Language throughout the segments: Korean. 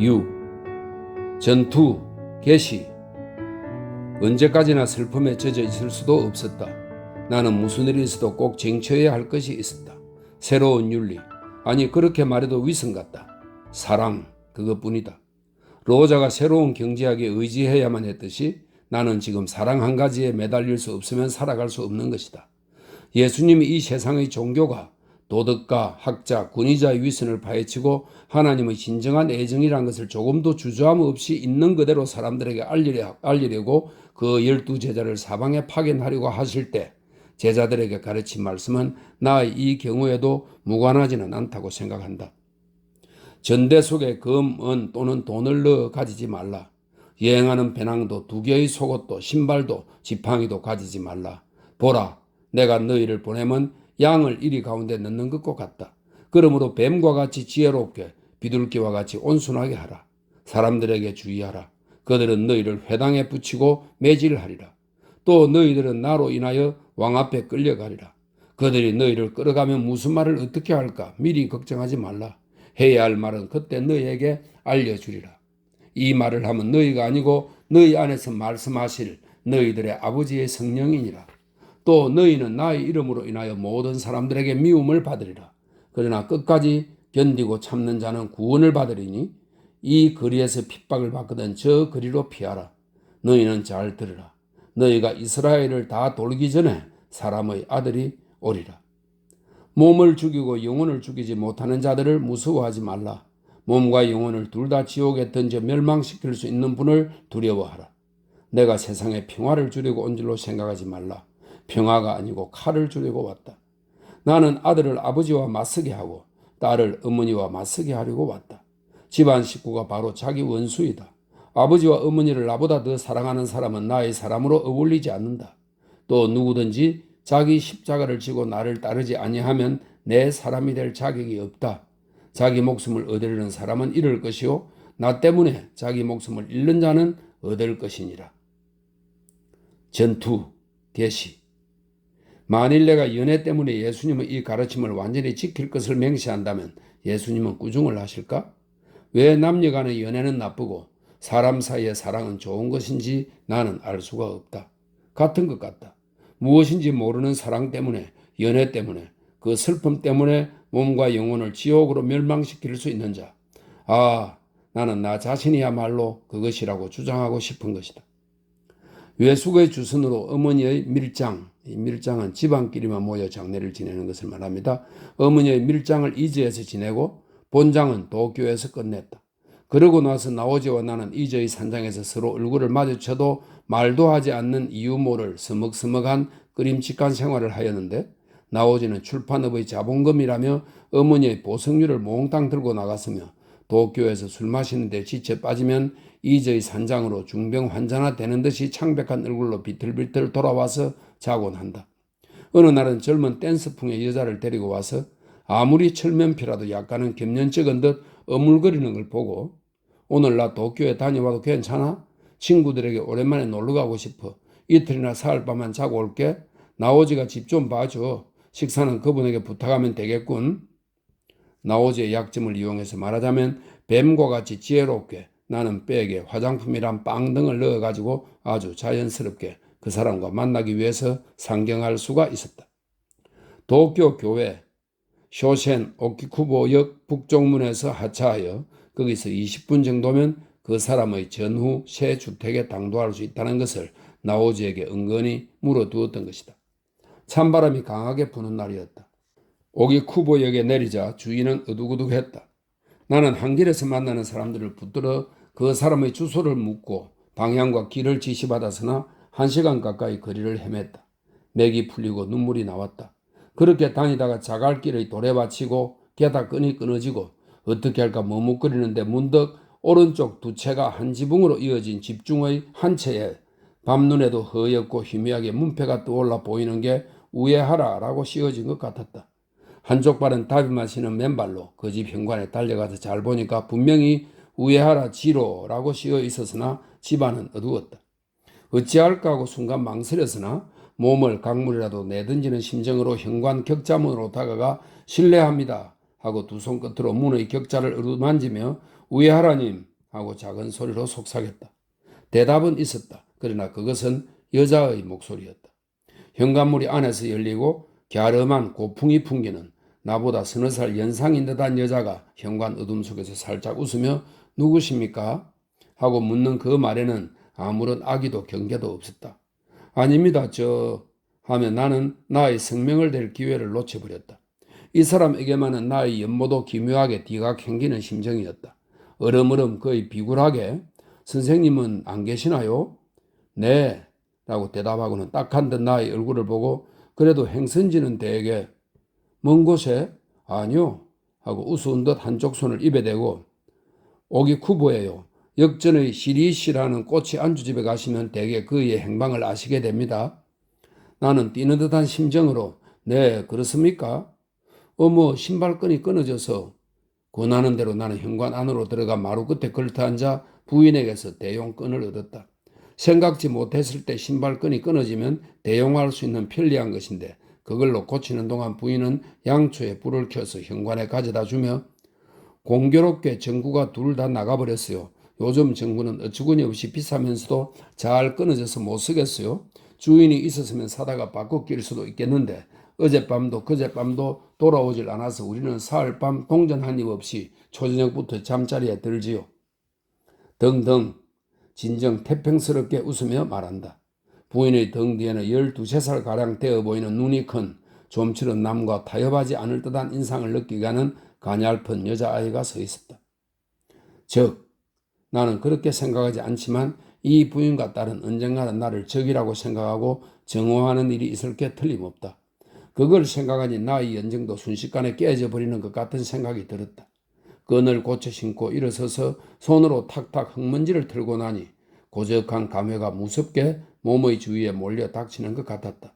유, 전투, 개시. 언제까지나 슬픔에 젖어 있을 수도 없었다. 나는 무슨 일이 있어도 꼭 쟁취해야 할 것이 있었다. 새로운 윤리. 아니, 그렇게 말해도 위선 같다. 사랑, 그것뿐이다. 로자가 새로운 경제학에 의지해야만 했듯이 나는 지금 사랑 한 가지에 매달릴 수 없으면 살아갈 수 없는 것이다. 예수님이 이 세상의 종교가 도덕가, 학자, 군의자의 위선을 파헤치고 하나님의 진정한 애정이란 것을 조금도 주저함 없이 있는 그대로 사람들에게 알리려, 알리려고 그 열두 제자를 사방에 파견하려고 하실 때 제자들에게 가르친 말씀은 나의 이 경우에도 무관하지는 않다고 생각한다. 전대 속에 금, 은 또는 돈을 넣어 가지지 말라. 여행하는 배낭도 두 개의 속옷도 신발도 지팡이도 가지지 말라. 보라, 내가 너희를 보내면 양을 이리 가운데 넣는 것과 같다. 그러므로 뱀과 같이 지혜롭게 비둘기와 같이 온순하게 하라. 사람들에게 주의하라. 그들은 너희를 회당에 붙이고 매질하리라. 또 너희들은 나로 인하여 왕 앞에 끌려가리라. 그들이 너희를 끌어가면 무슨 말을 어떻게 할까 미리 걱정하지 말라. 해야 할 말은 그때 너희에게 알려주리라. 이 말을 하면 너희가 아니고 너희 안에서 말씀하실 너희들의 아버지의 성령이니라. 또 너희는 나의 이름으로 인하여 모든 사람들에게 미움을 받으리라. 그러나 끝까지 견디고 참는 자는 구원을 받으리니 이 거리에서 핍박을 받거든 저 거리로 피하라. 너희는 잘 들으라. 너희가 이스라엘을 다 돌기 전에 사람의 아들이 오리라. 몸을 죽이고 영혼을 죽이지 못하는 자들을 무서워하지 말라. 몸과 영혼을 둘 다 지옥에 던져 멸망시킬 수 있는 분을 두려워하라. 내가 세상에 평화를 주려고 온 줄로 생각하지 말라. 평화가 아니고 칼을 주려고 왔다. 나는 아들을 아버지와 맞서게 하고 딸을 어머니와 맞서게 하려고 왔다. 집안 식구가 바로 자기 원수이다. 아버지와 어머니를 나보다 더 사랑하는 사람은 나의 사람으로 어울리지 않는다. 또 누구든지 자기 십자가를 지고 나를 따르지 아니하면 내 사람이 될 자격이 없다. 자기 목숨을 얻으려는 사람은 잃을 것이요 나 때문에 자기 목숨을 잃는 자는 얻을 것이니라. 전투, 계시. 만일 내가 연애 때문에 예수님의 이 가르침을 완전히 지킬 것을 맹세한다면 예수님은 꾸중을 하실까? 왜 남녀 간의 연애는 나쁘고 사람 사이의 사랑은 좋은 것인지 나는 알 수가 없다. 같은 것 같다. 무엇인지 모르는 사랑 때문에, 연애 때문에, 그 슬픔 때문에 몸과 영혼을 지옥으로 멸망시킬 수 있는 자. 아, 나는 나 자신이야말로 그것이라고 주장하고 싶은 것이다. 외숙의 주선으로 어머니의 밀장, 이 밀장은 집안끼리만 모여 장례를 지내는 것을 말합니다. 어머니의 밀장을 이지에서 지내고 본장은 도교에서 끝냈다. 그러고 나서 나오지와 나는 이저의 산장에서 서로 얼굴을 마주쳐도 말도 하지 않는 이유 모를 서먹서먹한 끄림칙한 생활을 하였는데 나오지는 출판업의 자본금이라며 어머니의 보석류를 몽땅 들고 나갔으며 도쿄에서 술 마시는데 지쳐 빠지면 이저의 산장으로 중병 환자나 되는 듯이 창백한 얼굴로 비틀비틀 돌아와서 자곤 한다. 어느 날은 젊은 댄스풍의 여자를 데리고 와서 아무리 철면피라도 약간은 겸연쩍은 듯 어물거리는 걸 보고 오늘 나 도쿄에 다녀와도 괜찮아? 친구들에게 오랜만에 놀러 가고 싶어. 이틀이나 사흘 밤만 자고 올게. 나오지가 집 좀 봐줘. 식사는 그분에게 부탁하면 되겠군. 나오지의 약점을 이용해서 말하자면 뱀과 같이 지혜롭게 나는 백에 화장품이란 빵 등을 넣어가지고 아주 자연스럽게 그 사람과 만나기 위해서 상경할 수가 있었다. 도쿄 교회 쇼센 오키쿠보역 북쪽문에서 하차하여 거기서 20분 정도면 그 사람의 전후 새 주택에 당도할 수 있다는 것을 나오지에게 은근히 물어두었던 것이다. 찬바람이 강하게 부는 날이었다. 오기쿠보역에 내리자 주인은 어둑어둑했다. 나는 한 길에서 만나는 사람들을 붙들어 그 사람의 주소를 묻고 방향과 길을 지시받았으나 한 시간 가까이 거리를 헤맸다. 맥이 풀리고 눈물이 나왔다. 그렇게 다니다가 자갈길의 돌에 받치고 게다 끈이 끊어지고 어떻게 할까 머뭇거리는데 문득 오른쪽 두 채가 한 지붕으로 이어진 집중의 한 채에 밤눈에도 허옇고 희미하게 문패가 떠올라 보이는 게 우회하라라고 씌어진 것 같았다. 한쪽 발은 다비만 신은 맨발로 그 집 현관에 달려가서 잘 보니까 분명히 우회하라 지로라고 씌어 있었으나 집안은 어두웠다. 어찌할까 하고 순간 망설였으나 몸을 강물이라도 내던지는 심정으로 현관 격자문으로 다가가 실례합니다 하고 두 손 끝으로 문의 격자를 어루만지며 우에 하라님 하고 작은 소리로 속삭였다. 대답은 있었다. 그러나 그것은 여자의 목소리였다. 현관문이 안에서 열리고 갸름한 고풍이 풍기는 나보다 서너 살 연상인 듯한 여자가 현관 어둠 속에서 살짝 웃으며 누구십니까? 하고 묻는 그 말에는 아무런 악의도 경계도 없었다. 아닙니다. 저 하며 나는 나의 생명을 댈 기회를 놓쳐버렸다. 이 사람에게만은 나의 연모도 기묘하게 뒤가 캥기는 심정이었다. 얼음얼음 거의 비굴하게 선생님은 안 계시나요? 네. 라고 대답하고는 딱한 듯 나의 얼굴을 보고 그래도 행선지는 대개 먼 곳에 아니요 하고 우스운 듯 한쪽 손을 입에 대고 오기 쿠보예요. 역전의 시리시라는 꽃이 안주집에 가시면 대개 그의 행방을 아시게 됩니다. 나는 뛰는 듯한 심정으로 네 그렇습니까? 어머 신발끈이 끊어져서 권하는 대로 나는 현관 안으로 들어가 마루 끝에 걸터 앉아 부인에게서 대용끈을 얻었다. 생각지 못했을 때 신발끈이 끊어지면 대용할 수 있는 편리한 것인데 그걸로 고치는 동안 부인은 양초에 불을 켜서 현관에 가져다 주며 공교롭게 전구가 둘 다 나가버렸어요. 요즘 전구는 어처구니 없이 비싸면서도 잘 끊어져서 못 쓰겠어요. 주인이 있었으면 사다가 바꿔 낄 수도 있겠는데 어젯밤도 그젯밤도 돌아오질 않아서 우리는 사흘밤 동전 한 입 없이 초저녁부터 잠자리에 들지요. 등등 진정 태평스럽게 웃으며 말한다. 부인의 등 뒤에는 12살 가량 되어 보이는 눈이 큰 좀처럼 남과 타협하지 않을 듯한 인상을 느끼게 하는 가냘픈 여자아이가 서 있었다. 즉 나는 그렇게 생각하지 않지만 이 부인과 딸은 언젠가는 나를 적이라고 생각하고 정오하는 일이 있을 게 틀림없다. 그걸 생각하니 나의 연정도 순식간에 깨져 버리는 것 같은 생각이 들었다. 끈을 고쳐 신고 일어서서 손으로 탁탁 흙먼지를 털고 나니 고적한 감회가 무섭게 몸의 주위에 몰려 닥치는 것 같았다.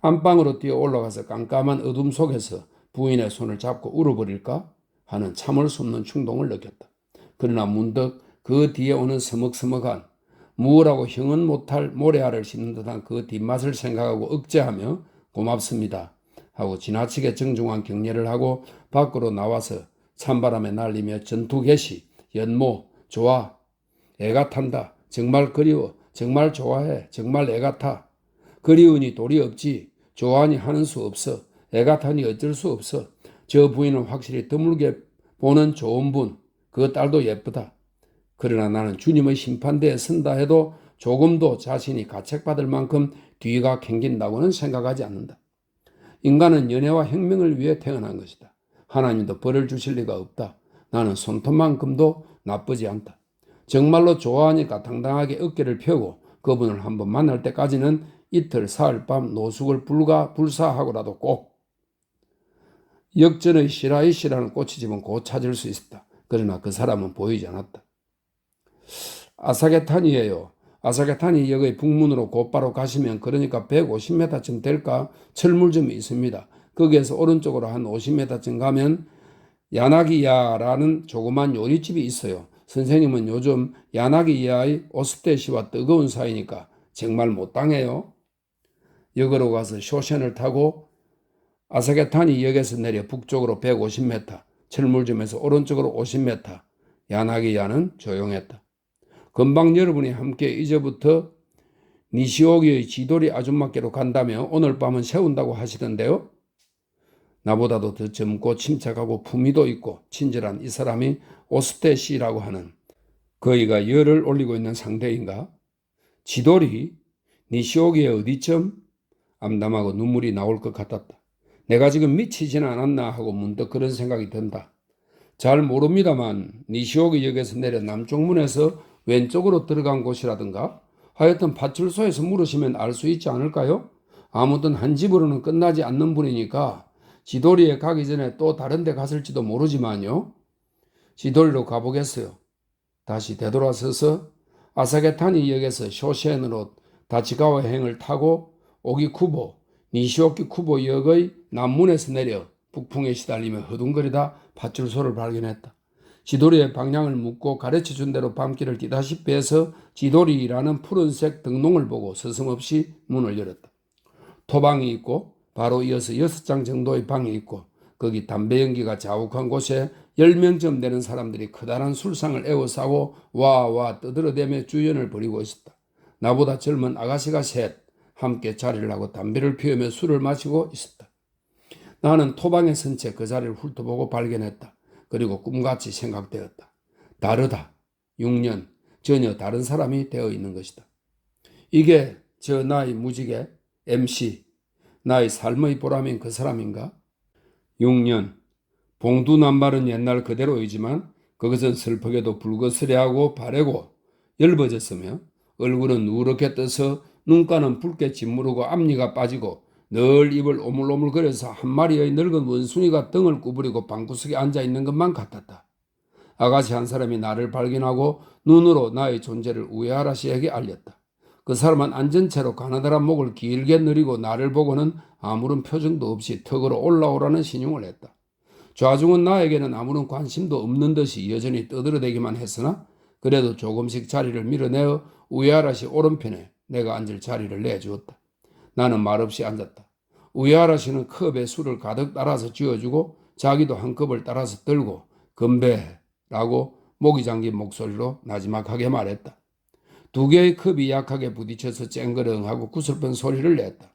안방으로 뛰어 올라가서 깜깜한 어둠 속에서 부인의 손을 잡고 울어버릴까 하는 참을 수 없는 충동을 느꼈다. 그러나 문득 그 뒤에 오는 서먹서먹한 무엇라고 형은 못할 모래알을 씹는 듯한 그 뒷맛을 생각하고 억제하며 고맙습니다 하고 지나치게 정중한 격려를 하고 밖으로 나와서 찬바람에 날리며 전투 개시, 연모, 좋아, 애가 탄다, 정말 그리워, 정말 좋아해, 정말 애가 타. 그리우니 돌이 없지, 좋아하니 하는 수 없어, 애가 타니 어쩔 수 없어. 저 부인은 확실히 드물게 보는 좋은 분, 그 딸도 예쁘다. 그러나 나는 주님의 심판대에 선다 해도 조금도 자신이 가책받을 만큼 뒤가 캥긴다고는 생각하지 않는다. 인간은 연애와 혁명을 위해 태어난 것이다. 하나님도 벌을 주실 리가 없다. 나는 손톱만큼도 나쁘지 않다. 정말로 좋아하니까 당당하게 어깨를 펴고 그분을 한번 만날 때까지는 이틀 사흘 밤 노숙을 불가 불사하고라도 꼭 역전의 시라이시라는 꽃이 집은 곧 찾을 수 있었다. 그러나 그 사람은 보이지 않았다. 아사게탄이에요. 아사게탄이 역의 북문으로 곧바로 가시면 그러니까 150m쯤 될까 철물점이 있습니다. 거기에서 오른쪽으로 한 50m쯤 가면 야나기야라는 조그만 요리집이 있어요. 선생님은 요즘 야나기야의 오스테시와 뜨거운 사이니까 정말 못 당해요. 역으로 가서 쇼센을 타고 아사게탄이 역에서 내려 북쪽으로 150m, 철물점에서 오른쪽으로 50m, 야나기야는 조용했다. 금방 여러분이 함께 이제부터 니시오기의 지돌이 아줌마께로 간다며 오늘 밤은 세운다고 하시던데요. 나보다도 더 젊고 침착하고 품위도 있고 친절한 이 사람이 오스테 씨라고 하는 거의가 열을 올리고 있는 상대인가? 지돌이 니시오기의 어디쯤? 암담하고 눈물이 나올 것 같았다. 내가 지금 미치지는 않았나 하고 문득 그런 생각이 든다. 잘 모릅니다만 니시오기 역에서 내려 남쪽 문에서 왼쪽으로 들어간 곳이라든가 하여튼 파출소에서 물으시면 알 수 있지 않을까요? 아무튼 한 집으로는 끝나지 않는 분이니까 지도리에 가기 전에 또 다른 데 갔을지도 모르지만요. 지도리로 가보겠어요. 다시 되돌아서서 아사게타니 역에서 쇼센으로 다치가와 행을 타고 오기 쿠보, 니시오키 쿠보 역의 남문에서 내려 북풍에 시달리며 허둥거리다 파출소를 발견했다. 지도리의 방향을 묻고 가르쳐 준 대로 밤길을 뛰다시피 해서 지도리라는 푸른색 등롱을 보고 서슴없이 문을 열었다. 토방이 있고 바로 이어서 여섯 장 정도의 방이 있고 거기 담배 연기가 자욱한 곳에 10명쯤 되는 사람들이 커다란 술상을 에워싸고 와와 떠들어대며 주연을 벌이고 있었다. 나보다 젊은 아가씨가 셋 함께 자리를 하고 담배를 피우며 술을 마시고 있었다. 나는 토방에 선채 그 자리를 훑어보고 발견했다. 그리고 꿈같이 생각되었다. 다르다. 6년 전혀 다른 사람이 되어 있는 것이다. 이게 저 나의 무지개 MC 나의 삶의 보람인 그 사람인가? 6년 봉두 남발은 옛날 그대로이지만 그것은 슬프게도 붉어스레하고 바래고 엷어졌으며 얼굴은 누렇게 떠서 눈가는 붉게 짓무르고 앞니가 빠지고 늘 입을 오물오물거려서 한 마리의 늙은 원숭이가 등을 구부리고 방구석에 앉아 있는 것만 같았다. 아가씨 한 사람이 나를 발견하고 눈으로 나의 존재를 우에하라 씨에게 알렸다. 그 사람은 앉은 채로 가느다란 목을 길게 늘리고 나를 보고는 아무런 표정도 없이 턱으로 올라오라는 신용을 했다. 좌중은 나에게는 아무런 관심도 없는 듯이 여전히 떠들어대기만 했으나 그래도 조금씩 자리를 밀어내어 우에하라 씨 오른편에 내가 앉을 자리를 내주었다. 나는 말없이 앉았다. 우에하라씨는 컵에 술을 가득 따라서 쥐어주고 자기도 한 컵을 따라서 들고 건배라고 목이 잠긴 목소리로 나지막하게 말했다. 두 개의 컵이 약하게 부딪혀서 쨍그렁하고 구슬픈 소리를 냈다.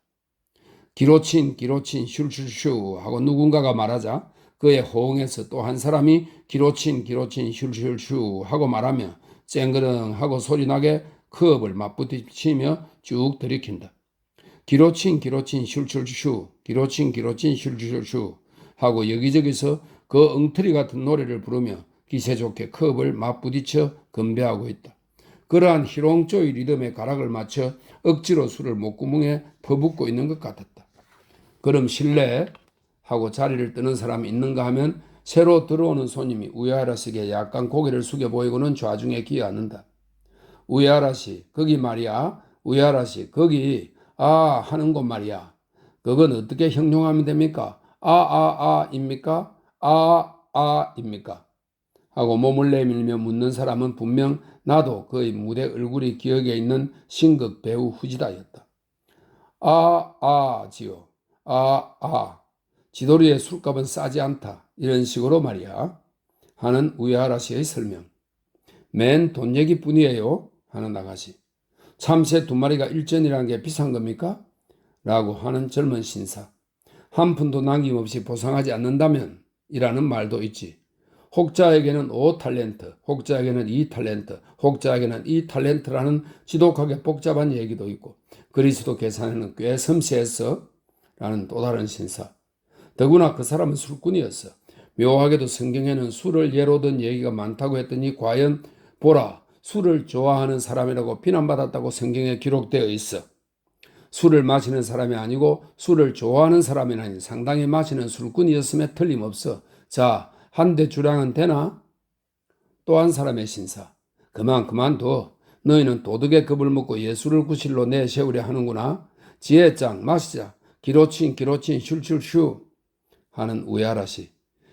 기로친 기로친 슐슐슈 하고 누군가가 말하자 그의 호응에서 또 한 사람이 기로친 기로친 슐슐슈 하고 말하며 쨍그렁하고 소리나게 컵을 맞부딪히며 쭉 들이킨다. 기로친 기로친 슐슐슈 기로친 기로친 슐슐슈 하고 여기저기서 그 엉터리 같은 노래를 부르며 기세 좋게 컵을 맞부딪혀 건배하고 있다. 그러한 희롱조의 리듬에 가락을 맞춰 억지로 술을 목구멍에 퍼붓고 있는 것 같았다. 그럼 실례 하고 자리를 뜨는 사람이 있는가 하면 새로 들어오는 손님이 우야하라 씨에게 약간 고개를 숙여 보이고는 좌중에 기어앉는다. 우야하라 씨, 거기 말이야. 우야하라 씨, 거기 아 하는 곳 말이야. 그건 어떻게 형용하면 됩니까? 아, 아, 아입니까? 아, 아입니까? 하고 몸을 내밀며 묻는 사람은 분명 나도 그의 무대 얼굴이 기억에 있는 신극 배우 후지다였다. 아, 아, 지요. 아, 아. 지도리의 술값은 싸지 않다. 이런 식으로 말이야. 하는 우야하라 씨의 설명. 맨 돈 얘기 뿐이에요. 하는 아가씨. 참새 두 마리가 일전이라는 게 비싼 겁니까? 라고 하는 젊은 신사. 한 푼도 남김없이 보상하지 않는다면? 이라는 말도 있지. 혹자에게는 5탤런트, 혹자에게는 2탤런트, 혹자에게는 2탤런트라는 지독하게 복잡한 얘기도 있고 그리스도 계산에는 꽤 섬세했어 라는 또 다른 신사. 더구나 그 사람은 술꾼이었어. 묘하게도 성경에는 술을 예로 든 얘기가 많다고 했더니 과연 보라 술을 좋아하는 사람이라고 비난받았다고 성경에 기록되어 있어. 술을 마시는 사람이 아니고 술을 좋아하는 사람이라니 상당히 마시는 술꾼이었음에 틀림없어. 자, 한 대 주량은 되나? 또 한 사람의 신사. 그만 그만둬. 너희는 도덕의 겁을 먹고 예수를 구실로 내세우려 하는구나. 지혜짱 마시자. 기로친 기로친 슐슐슈 하는 우야라시.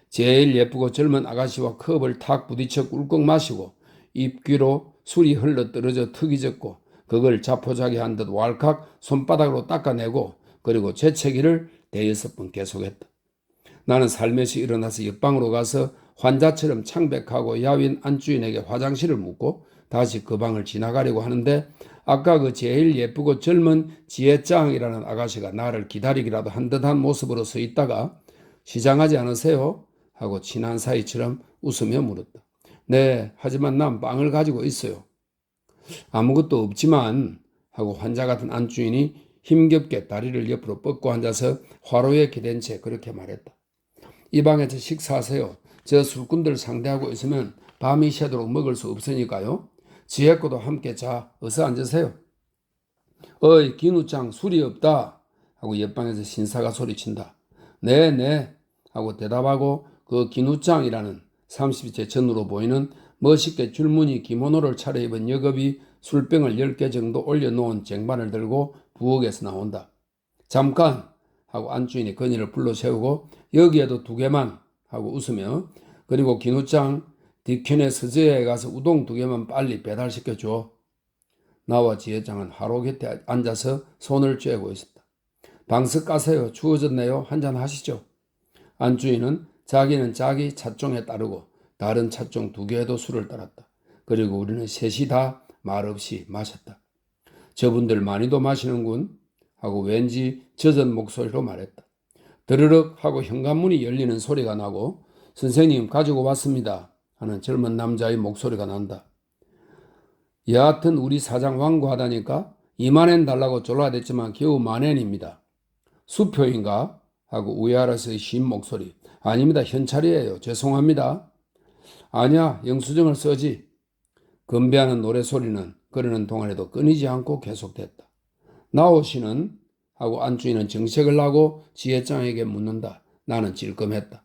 제일 예쁘고 젊은 아가씨와 컵을 탁 부딪혀 꿀꺽 마시고 입귀로 술이 흘러 떨어져 턱이 졌고 그걸 자포자기 한 듯 왈칵 손바닥으로 닦아내고 그리고 재채기를 대여섯 번 계속했다. 나는 살며시 일어나서 옆방으로 가서 환자처럼 창백하고 야윈 안주인에게 화장실을 묻고 다시 그 방을 지나가려고 하는데 아까 그 제일 예쁘고 젊은 지혜짱이라는 아가씨가 나를 기다리기라도 한 듯한 모습으로 서 있다가 시장하지 않으세요? 하고 친한 사이처럼 웃으며 물었다. 네, 하지만 난 빵을 가지고 있어요. 아무것도 없지만 하고 환자 같은 안주인이 힘겹게 다리를 옆으로 뻗고 앉아서 화로에 기댄 채 그렇게 말했다. 이 방에서 식사하세요. 저 술꾼들 상대하고 있으면 밤이 새도록 먹을 수 없으니까요. 지혜코도 함께 자 어서 앉으세요. 어이 기누짱 술이 없다 하고 옆방에서 신사가 소리친다. 네네 네, 하고 대답하고 그 기누짱이라는 30세 전으로 보이는 멋있게 줄무늬 기모노를 차려입은 여급이 술병을 10개 정도 올려놓은 쟁반을 들고 부엌에서 나온다. 잠깐 하고 안주인이 건이를 불러 세우고 여기에도 두 개만 하고 웃으며 그리고 기누짱 뒤편의 서재에 가서 우동 두 개만 빨리 배달시켜 줘. 나와 지회장은 하루 곁에 앉아서 손을 쬐고 있었다. 방석 까세요. 추워졌네요. 한잔 하시죠. 안주인은 자기는 자기 차종에 따르고 다른 차종 두 개에도 술을 따랐다. 그리고 우리는 셋이 다 말없이 마셨다. 저분들 많이도 마시는군 하고 왠지 젖은 목소리로 말했다. 드르륵 하고 현관문이 열리는 소리가 나고 선생님 가지고 왔습니다 하는 젊은 남자의 목소리가 난다. 여하튼 우리 사장 완고하다니까 2만엔 달라고 졸라댔지만 겨우 만엔입니다. 수표인가? 하고 우회하라서의 쉰 목소리. 아닙니다. 현찰이에요. 죄송합니다. 아니야. 영수증을 써지. 건배하는 노래소리는 그러는 동안에도 끊이지 않고 계속됐다. 나오시는 하고 안주인은 정색을 하고 지혜장에게 묻는다. 나는 찔끔했다.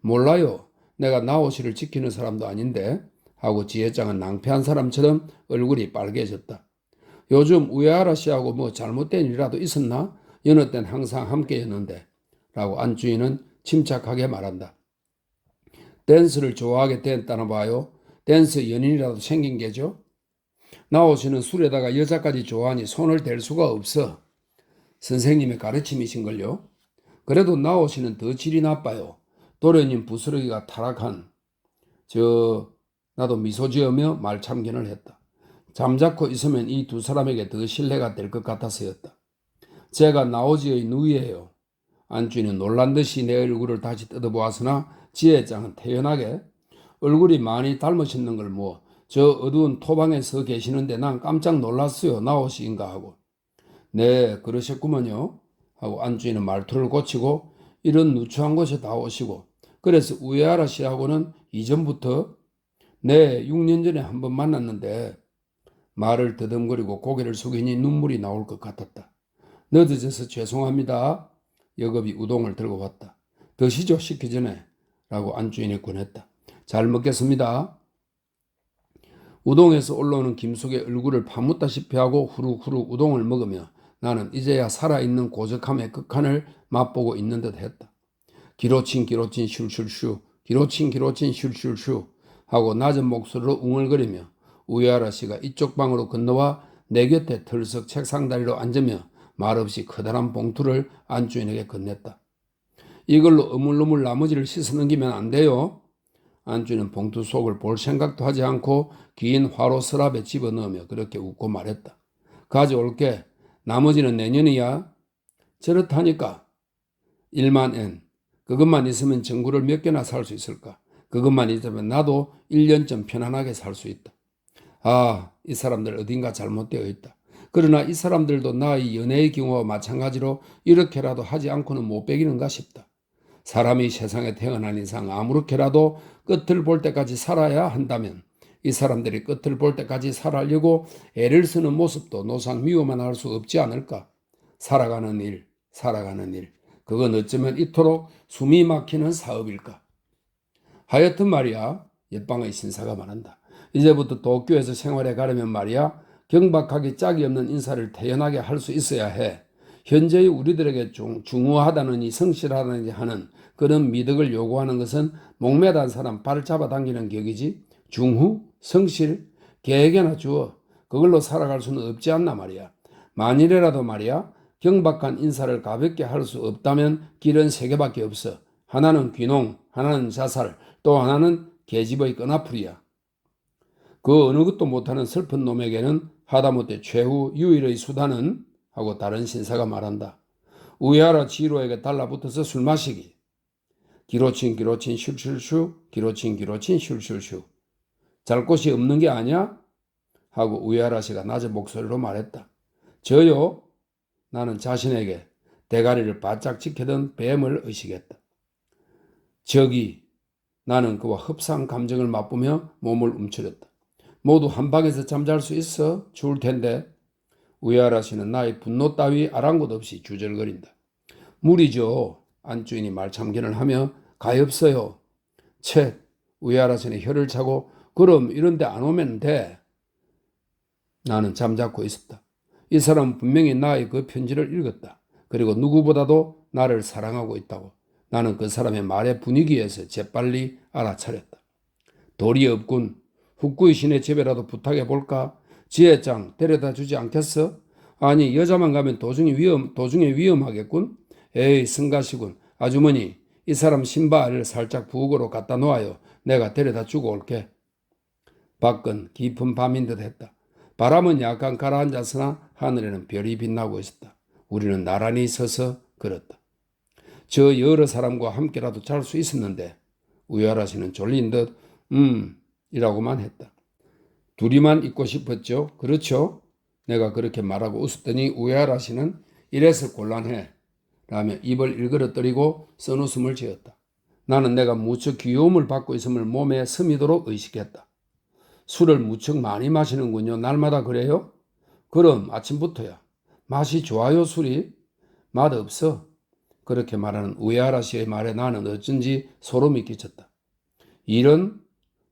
몰라요. 내가 나오시를 지키는 사람도 아닌데 하고 지혜장은 낭패한 사람처럼 얼굴이 빨개졌다. 요즘 우에하라 씨하고 뭐 잘못된 일이라도 있었나? 여느 땐 항상 함께였는데 라고 안주인은 침착하게 말한다. 댄스를 좋아하게 됐다나 봐요. 댄스 연인이라도 생긴 게죠. 나오 씨는 술에다가 여자까지 좋아하니 손을 댈 수가 없어. 선생님의 가르침이신걸요. 그래도 나오 씨는 더 질이 나빠요. 도련님 부스러기가 타락한 저 나도 미소 지으며 말 참견을 했다. 잠자코 있으면 이 두 사람에게 더 신뢰가 될 것 같아서였다. 제가 나오지의 누이예요. 안주인은 놀란 듯이 내 얼굴을 다시 뜯어보았으나 지혜장은 태연하게 얼굴이 많이 닮으셨는 걸 뭐 저 어두운 토방에 서 계시는데 난 깜짝 놀랐어요. 나오시인가 하고. 네 그러셨구먼요. 하고 안주인은 말투를 고치고 이런 누추한 곳에 다 오시고 그래서 우에하라 씨하고는 이전부터 네 6년 전에 한 번 만났는데 말을 더듬거리고 고개를 숙이니 눈물이 나올 것 같았다. 늦어져서 죄송합니다. 여급이 우동을 들고 왔다. 드시죠 식기 전에 라고 안주인이 권했다. 잘 먹겠습니다. 우동에서 올라오는 김숙의 얼굴을 파묻다시피 하고 후루후루 우동을 먹으며 나는 이제야 살아있는 고적함의 극한을 맛보고 있는 듯 했다. 기로친 기로친 슐슐슈 기로친 기로친 슐슐슈 하고 낮은 목소리로 웅얼거리며 우에하라 씨가 이쪽 방으로 건너와 내 곁에 털썩 책상 다리로 앉으며 말없이 커다란 봉투를 안주인에게 건넸다. 이걸로 어물어물 나머지를 씻어 넘기면 안 돼요. 안주인은 봉투 속을 볼 생각도 하지 않고 긴 화로 서랍에 집어넣으며 그렇게 웃고 말했다. 가져올게. 나머지는 내년이야. 저렇다니까. 1만 엔. 그것만 있으면 전구를 몇 개나 살 수 있을까? 그것만 있으면 나도 1년쯤 편안하게 살 수 있다. 아, 이 사람들 어딘가 잘못되어 있다. 그러나 이 사람들도 나의 연애의 경우와 마찬가지로 이렇게라도 하지 않고는 못 베기는가 싶다. 사람이 세상에 태어난 이상 아무렇게라도 끝을 볼 때까지 살아야 한다면 이 사람들이 끝을 볼 때까지 살아려고 애를 쓰는 모습도 노상 미워만 할 수 없지 않을까? 살아가는 일, 살아가는 일. 그건 어쩌면 이토록 숨이 막히는 사업일까? 하여튼 말이야, 옆방의 신사가 말한다. 이제부터 도쿄에서 생활해 가려면 말이야, 경박하기 짝이 없는 인사를 태연하게 할 수 있어야 해. 현재의 우리들에게 중, 중후하다느니 성실하다느니 하는 그런 미덕을 요구하는 것은 목매단 사람 발 잡아당기는 격이지 중후, 성실, 계획에나 주어 그걸로 살아갈 수는 없지 않나 말이야. 만일이라도 말이야 경박한 인사를 가볍게 할 수 없다면 길은 세 개밖에 없어. 하나는 귀농, 하나는 자살, 또 하나는 계집의 끈아풀이야. 그 어느 것도 못하는 슬픈 놈에게는 하다못해 최후 유일의 수단은 하고 다른 신사가 말한다. 우야라 지로에게 달라붙어서 술 마시기. 기로친 기로친 슐슐슈 기로친 기로친 슐슐슈. 잘 곳이 없는 게 아니야? 하고 우야라 씨가 낮은 목소리로 말했다. 저요? 나는 자신에게 대가리를 바짝 지켜던 뱀을 의식했다. 저기 나는 그와 흡사한 감정을 맛보며 몸을 움츠렸다. 모두 한 방에서 잠잘 수 있어? 추울 텐데. 우야라 씨는 나의 분노 따위 아랑곳 없이 주절거린다. 무리죠. 안주인이 말참견을 하며 가엾어요. 채 우야라 씨는 혀를 차고 그럼 이런데 안 오면 돼. 나는 잠자코 있었다. 이 사람은 분명히 나의 그 편지를 읽었다. 그리고 누구보다도 나를 사랑하고 있다고. 나는 그 사람의 말의 분위기에서 재빨리 알아차렸다. 돌이 없군. 북구의 신의 집에라도 부탁해 볼까? 지혜장 데려다 주지 않겠어? 아니 여자만 가면 도중에 위험 도중에 위험하겠군. 에이 성가시군. 아주머니 이 사람 신발을 살짝 부엌으로 갖다 놓아요. 내가 데려다 주고 올게. 밖은 깊은 밤인 듯 했다. 바람은 약간 가라앉았으나 하늘에는 별이 빛나고 있었다. 우리는 나란히 서서 걸었다. 저 여러 사람과 함께라도 잘 수 있었는데 씨는 졸린 듯 음, 이라고만 했다. 둘이만 있고 싶었죠. 그렇죠? 내가 그렇게 말하고 웃었더니 우야라 씨는 이래서 곤란해. 라며 입을 일그러뜨리고 써웃음을 지었다. 나는 내가 무척 귀여움을 받고 있음을 몸에 스미도록 의식했다. 술을 무척 많이 마시는군요. 날마다 그래요? 그럼 아침부터야. 맛이 좋아요, 술이? 맛 없어. 그렇게 말하는 우야라 씨의 말에 나는 어쩐지 소름이 끼쳤다. 일은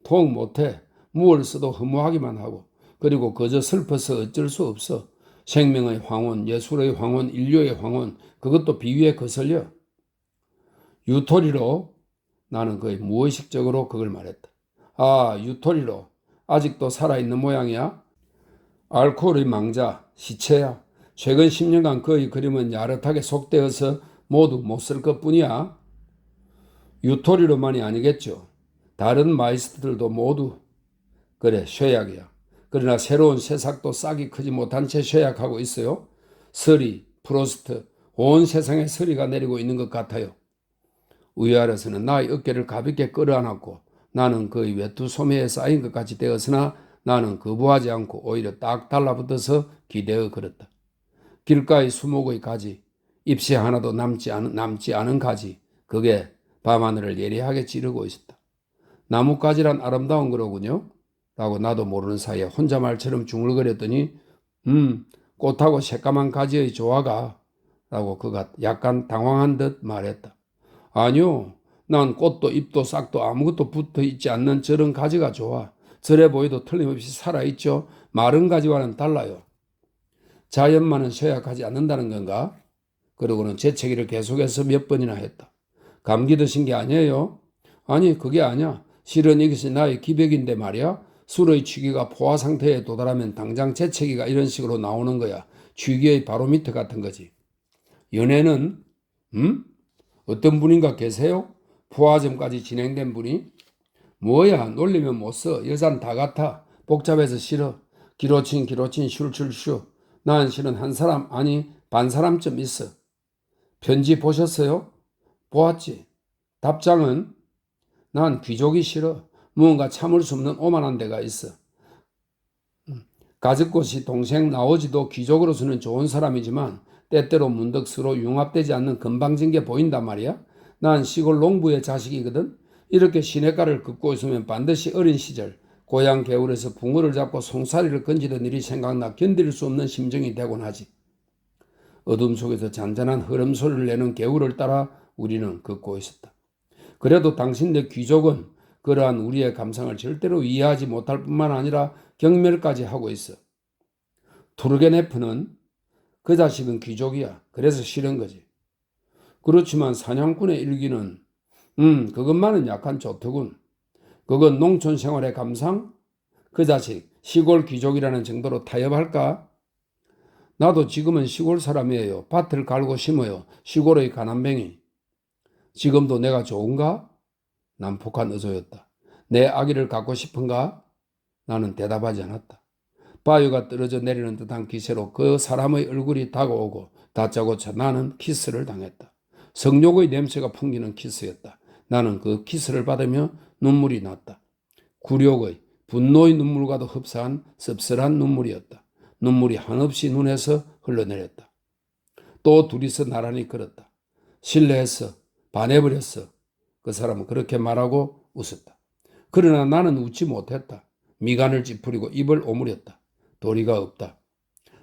통 못해. 무얼 써도 허무하기만 하고 그리고 그저 슬퍼서 어쩔 수 없어. 생명의 황혼, 예술의 황혼, 인류의 황혼 그것도 비위에 거슬려. 유토리로 나는 거의 무의식적으로 그걸 말했다. 아, 유토리로 아직도 살아있는 모양이야? 알코올의 망자, 시체야. 최근 10년간 그의 그림은 야릇하게 속되어서 모두 못 쓸 것뿐이야. 유토리로만이 아니겠죠. 다른 마이스트들도 모두 그래 쇠약이야. 그러나 새로운 새싹도 싹이 크지 못한 채 쇠약하고 있어요. 서리, 프로스트, 온 세상에 서리가 내리고 있는 것 같아요. 위아래서는 나의 어깨를 가볍게 끌어안았고 나는 그의 외투 소매에 쌓인 것 같이 되었으나 나는 거부하지 않고 오히려 딱 달라붙어서 기대어 걸었다. 길가의 수목의 가지, 잎새 하나도 남지 않은, 남지 않은 가지, 그게 밤하늘을 예리하게 찌르고 있었다. 나뭇가지란 아름다운 거로군요. 라고 나도 모르는 사이에 혼자 말처럼 중얼거렸더니 음 꽃하고 새까만 가지의 조화가 라고 그가 약간 당황한 듯 말했다. 아니요 난 꽃도 잎도 싹도 아무것도 붙어 있지 않는 저런 가지가 좋아. 저래 보여도 틀림없이 살아있죠. 마른 가지와는 달라요. 자연만은 쇠약하지 않는다는 건가? 그러고는 재채기를 계속해서 몇 번이나 했다. 감기 드신 게 아니에요? 아니 그게 아니야. 실은 이것이 나의 기백인데 말이야. 술의 취기가 포화 상태에 도달하면 당장 재채기가 이런 식으로 나오는 거야. 취기의 바로미터 같은 거지. 연애는 음? 어떤 분인가 계세요? 포화점까지 진행된 분이? 뭐야 놀리면 못 써. 여잔 다 같아. 복잡해서 싫어. 기로친 기로친 슐슐슈. 난 실은 한 사람 아니 반 사람쯤 있어. 편지 보셨어요? 보았지. 답장은 난 귀족이 싫어. 무언가 참을 수 없는 오만한 데가 있어. 음, 가즈꽃이 동생 나오지도 귀족으로서는 좋은 사람이지만 때때로 문득스로 융합되지 않는 건방진 게 보인단 말이야. 난 시골 농부의 자식이거든. 이렇게 시냇가를 걷고 있으면 반드시 어린 시절 고향 개울에서 붕어를 잡고 송사리를 건지던 일이 생각나 견딜 수 없는 심정이 되곤 하지. 어둠 속에서 잔잔한 흐름 소리를 내는 개울을 따라 우리는 걷고 있었다. 그래도 당신네 귀족은 그러한 우리의 감상을 절대로 이해하지 못할 뿐만 아니라 경멸까지 하고 있어. 투르게네프는 그 자식은 귀족이야. 그래서 싫은 거지. 그렇지만 사냥꾼의 일기는 음 그것만은 약한 좋더군. 그건 농촌 생활의 감상? 그 자식 시골 귀족이라는 정도로 타협할까? 나도 지금은 시골 사람이에요. 밭을 갈고 심어요. 시골의 가난뱅이. 지금도 내가 좋은가? 난 폭한 의소였다. 내 아기를 갖고 싶은가? 나는 대답하지 않았다. 바위가 떨어져 내리는 듯한 기세로 그 사람의 얼굴이 다가오고 다짜고짜 나는 키스를 당했다. 성욕의 냄새가 풍기는 키스였다. 나는 그 키스를 받으며 눈물이 났다. 굴욕의 분노의 눈물과도 흡사한 씁쓸한 눈물이었다. 눈물이 한없이 눈에서 흘러내렸다. 또 둘이서 나란히 걸었다. 신뢰했어. 반해버렸어. 그 사람은 그렇게 말하고 웃었다. 그러나 나는 웃지 못했다. 미간을 찌푸리고 입을 오므렸다. 도리가 없다.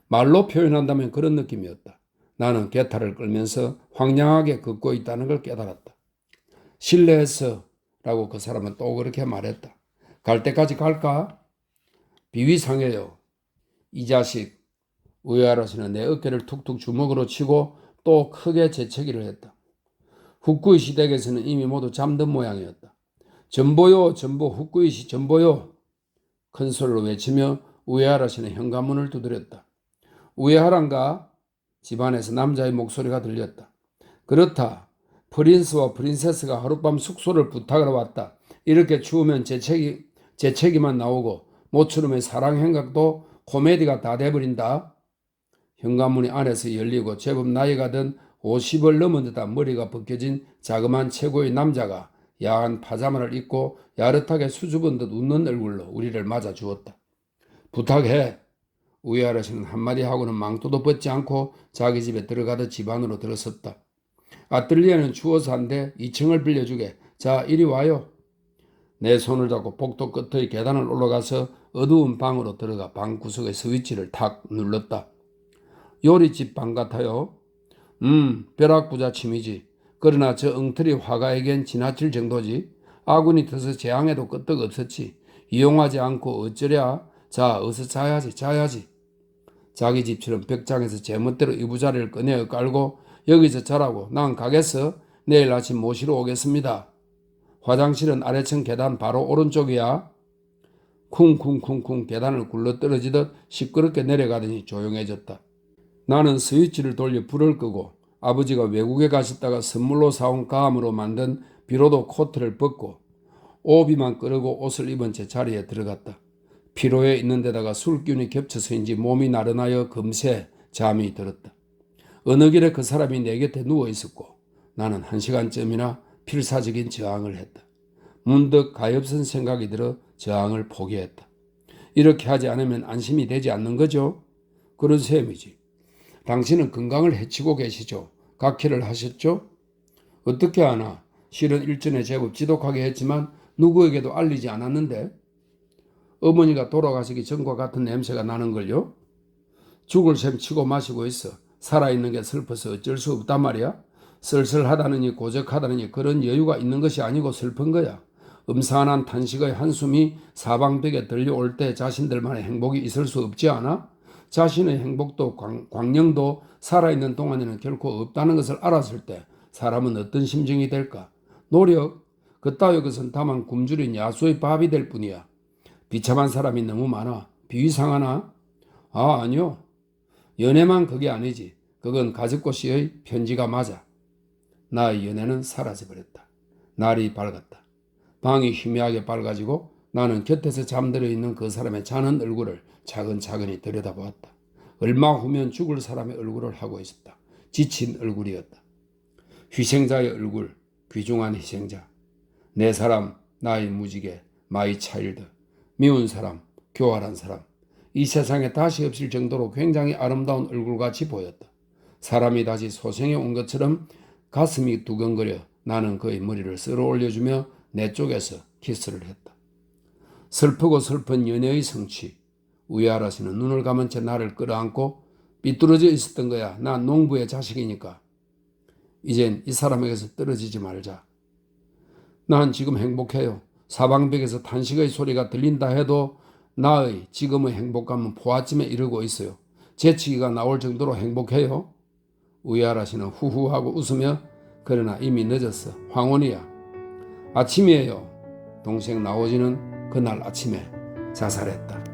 말로 표현한다면 그런 느낌이었다. 나는 개타를 끌면서 황량하게 걷고 있다는 걸 깨달았다. 신뢰했어. 라고 그 사람은 또 그렇게 말했다. 갈 때까지 갈까? 비위상해요. 이 자식, 의아라시는 내 어깨를 툭툭 주먹으로 치고 또 크게 재채기를 했다. 후쿠이 시댁에서는 이미 모두 잠든 모양이었다. 전보요, 전보, 후쿠이 시 전보요. 큰 소리로 외치며 우에하라 씨는 현관문을 두드렸다. 우에하란가? 집안에서 남자의 목소리가 들렸다. 그렇다. 프린스와 프린세스가 하룻밤 숙소를 부탁하러 왔다. 이렇게 추우면 재채기, 재채기만 나오고 모처럼의 사랑 행각도 코미디가 다 돼버린다. 현관문이 안에서 열리고 제법 나이가 든 50을 넘은 듯한 머리가 벗겨진 자그마한 최고의 남자가 야한 파자마를 입고 야릇하게 수줍은 듯 웃는 얼굴로 우리를 맞아 주었다. 부탁해. 우리 아저씨는 한마디 하고는 망토도 벗지 않고 자기 집에 들어가듯 집 안으로 들어섰다. 아뜰리에는 추워서 한데 2층을 빌려주게. 자, 이리 와요. 내 손을 잡고 복도 끝의 계단을 올라가서 어두운 방으로 들어가 방 구석의 스위치를 탁 눌렀다. 요리집 방 같아요. 음, 벼락부자 침이지. 그러나 저 엉터리 화가에겐 지나칠 정도지. 아군이 터서 재앙에도 끄떡 없었지. 이용하지 않고 어쩌랴. 자, 어서 자야지, 자야지. 자기 집처럼 벽장에서 제멋대로 이부자리를 꺼내어 깔고 여기서 자라고 난 가겠어. 내일 아침 모시러 오겠습니다. 화장실은 아래층 계단 바로 오른쪽이야. 쿵쿵쿵쿵 계단을 굴러 떨어지듯 시끄럽게 내려가더니 조용해졌다. 나는 스위치를 돌려 불을 끄고 아버지가 외국에 가셨다가 선물로 사온 가함으로 만든 비로도 코트를 벗고 오비만 끄르고 옷을 입은 채 자리에 들어갔다. 피로에 있는 데다가 술기운이 겹쳐서인지 몸이 나른하여 금세 잠이 들었다. 어느 길에 그 사람이 내 곁에 누워 있었고 나는 한 시간쯤이나 필사적인 저항을 했다. 문득 가엾은 생각이 들어 저항을 포기했다. 이렇게 하지 않으면 안심이 되지 않는 거죠? 그런 셈이지. 당신은 건강을 해치고 계시죠? 각혈을 하셨죠? 어떻게 하나? 실은 일전에 제법 지독하게 했지만 누구에게도 알리지 않았는데 어머니가 돌아가시기 전과 같은 냄새가 나는 걸요? 죽을 셈 치고 마시고 있어. 살아있는 게 슬퍼서 어쩔 수 없단 말이야. 쓸쓸하다느니 고적하다느니 그런 여유가 있는 것이 아니고 슬픈 거야. 음산한 탄식의 한숨이 사방벽에 들려올 때 자신들만의 행복이 있을 수 없지 않아? 자신의 행복도 광, 광령도 살아있는 동안에는 결코 없다는 것을 알았을 때 사람은 어떤 심정이 될까? 노력, 그따위 것은 다만 굶주린 야수의 밥이 될 뿐이야. 비참한 사람이 너무 많아. 비위상하나? 아, 아니요. 연애만 그게 아니지. 그건 가족고 씨의 편지가 맞아. 나의 연애는 사라져버렸다. 날이 밝았다. 방이 희미하게 밝아지고 나는 곁에서 잠들어 있는 그 사람의 자는 얼굴을 차근차근히 들여다보았다. 얼마 후면 죽을 사람의 얼굴을 하고 있었다. 지친 얼굴이었다. 희생자의 얼굴, 귀중한 희생자. 내 사람, 나의 무지개, 마이 차일드. 미운 사람, 교활한 사람. 이 세상에 다시 없을 정도로 굉장히 아름다운 얼굴같이 보였다. 사람이 다시 소생해 온 것처럼 가슴이 두근거려 나는 그의 머리를 쓸어 올려주며 내 쪽에서 키스를 했다. 슬프고 슬픈 연애의 성취. 우야라 씨는 눈을 감은 채 나를 끌어안고 삐뚤어져 있었던 거야. 난 농부의 자식이니까. 이젠 이 사람에게서 떨어지지 말자. 난 지금 행복해요. 사방벽에서 탄식의 소리가 들린다 해도 나의 지금의 행복감은 포화쯤에 이르고 있어요. 재치기가 나올 정도로 행복해요. 우야라 씨는 후후하고 웃으며 그러나 이미 늦었어. 황혼이야. 아침이에요. 동생 나오지는 그날 아침에 자살했다.